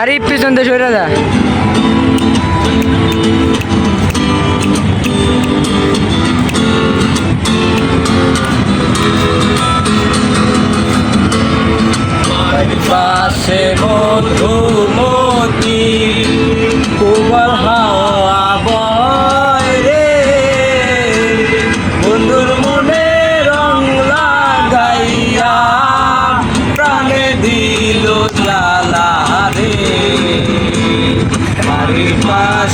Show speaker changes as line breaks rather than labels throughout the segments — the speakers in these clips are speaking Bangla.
আরে পিছন দিয়ে সরে যা। পাশে বন্ধু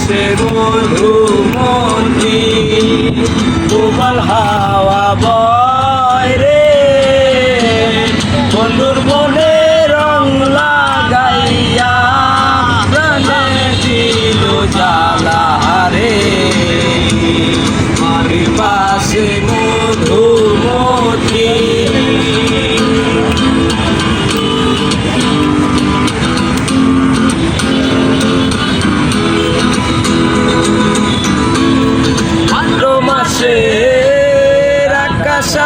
আসে মধুমতি কোমল হাওয়া বয় বন্ধুর মনে রং লাগাইয়া প্রাণে দিল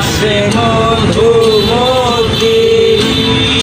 I Hashemol you.